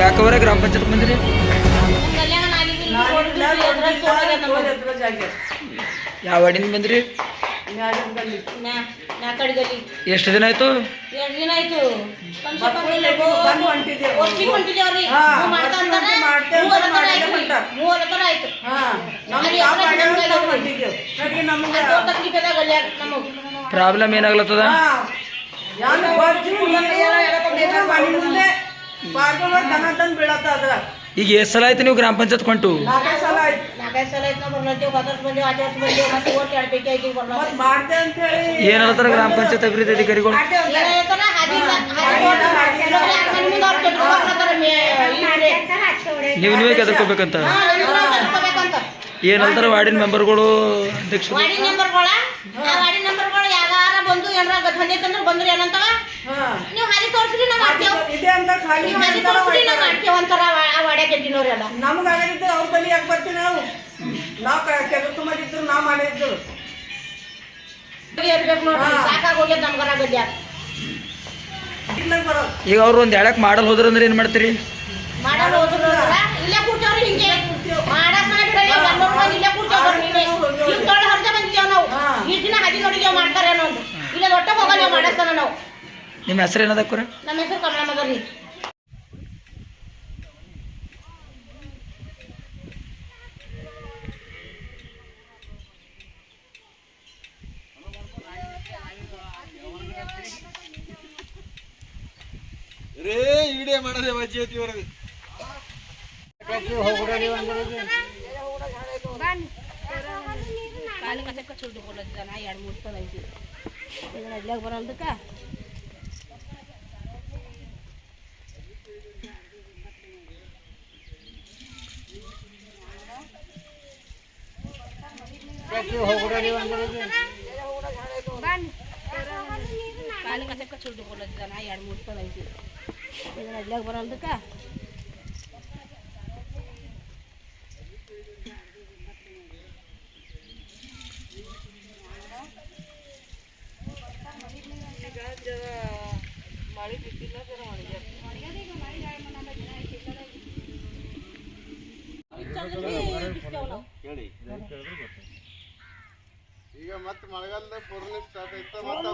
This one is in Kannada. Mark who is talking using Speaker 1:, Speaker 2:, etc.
Speaker 1: ಯಾಕವ್ರೆ ಗ್ರಾಮ ಪಂಚಾಯತ್ ಬಂದ್ರಿ. ಯಾವ ವಾರ್ಡಿಂದ ಬಂದ್ರಿ? ಎಷ್ಟು ದಿನ ಆಯ್ತು? ಪ್ರಾಬ್ಲಮ್ ಏನಾಗ್ಲತ್ತದ? ಈಗ ಎಷ್ಟು ಸಲ ಆಯ್ತು ನೀವು ಗ್ರಾಮ ಪಂಚಾಯತ್ ಕೊಂಟು? ಏನ್ ಹೇಳ್ತಾರ ಗ್ರಾಮ ಪಂಚಾಯತ್ ಅಭಿವೃದ್ಧಿ ಅಧಿಕಾರಿಗಳು. ನೀವು ನೀವೇ ಕೆದರ್ಕೋಬೇಕಂತ ಏನ್ ಹೇಳ್ತಾರ ವಾರ್ಡಿನ ಮೆಂಬರ್ಗಳು
Speaker 2: ಯಾವಾರ ಬಂದು ಏನಾರ ಬಂದ್ರಿ ಏನಂತಾವ? ನೀವು ಆ ವಾಡ್ಯಾಗ ಗೆದ್ದಿನವ್ರು ಎಲ್ಲ
Speaker 3: ನಮ್ಗಾಗಿದ್ದು ಅವ್ರ ಬಲಿ ಯಾಕೆ ಬರ್ತೀವಿ ನಾವು? ನಾವು ಕೆಲಸ ಮಾಡಿದ್ದು ನಾವು ಮಾಡಿದ್ದು.
Speaker 2: ಇರ್ಬೇಕು ನೋಡ್ರಿ. ಸಾಕಾಗ್ ಹೋಗ್ಯದ ನಮ್ಗರ
Speaker 3: ಬರೋದು.
Speaker 1: ಈಗ ಅವ್ರು ಒಂದ್ ಎಳಕ್ ಮಾಡಲ್ ಹೋದ್ರಂದ್ರೆ ಏನ್ ಮಾಡ್ತೀರಿ?
Speaker 2: ಮಾಡಲ್ಲ ಹೋದ್ರು ಇಲ್ಲೇ ಕೂರ್ಚವ್ರಿ ಹಿಂಗೆ. ಬಿಡಲ್ಲ ಎಲ್ಲರೂ ಬಂದು ಇಲ್ಲೇ ಕೂರ್ಚವ್ರು ನೀನೆ ಹಿಂಗ್. ತೊಳ್ದು ಹರ್ಜ ಬಂದಿದ್ದೇವ್ ನಾವು? ಈ ದಿನ ಹದಿ ಅಂತ ಇಲ್ಲ ಒಟ್ಟ ಹೋಗಲ್ಲ ಮಾಡಾಸನ ನಾವು.
Speaker 1: ನಿಮ್ಮ ಹೆಸರು ಏನದಕ್ಕೂರ
Speaker 2: ನಮ್ಮ ಹೆಸರು ಕಮಲಮ್ಮ ರೀ ಕಾಲು ಕಸಕ್ಕ ಸುಲ್ದು ಕೊಡೋದು ನಾ ಎರಡು ಮೂರು ಸಲ ಐತಿ ಇದನ್ನ ಅಡ್ಲಾಗ ಬರಲ್ದಕ್ಕ ಕಾಲು ಕಸಕ್ಕ ಸುಲ್ದು ಕೊಡೋದು ನಾ ಎರಡು ಮೂರು ಸಲ ಐತಿ ಇದನ್ನ ಅಡ್ಲಾಗ ಬರಲ್ದಕ್ಕ
Speaker 4: ಈಗ ಮತ್ತೆ ಮಳೆಗಾಲದ ಪೂರ್ಣ ಸ್ಟಾರ್ಟ್ ಆಯ್ತಾ ಮತ್ತೆ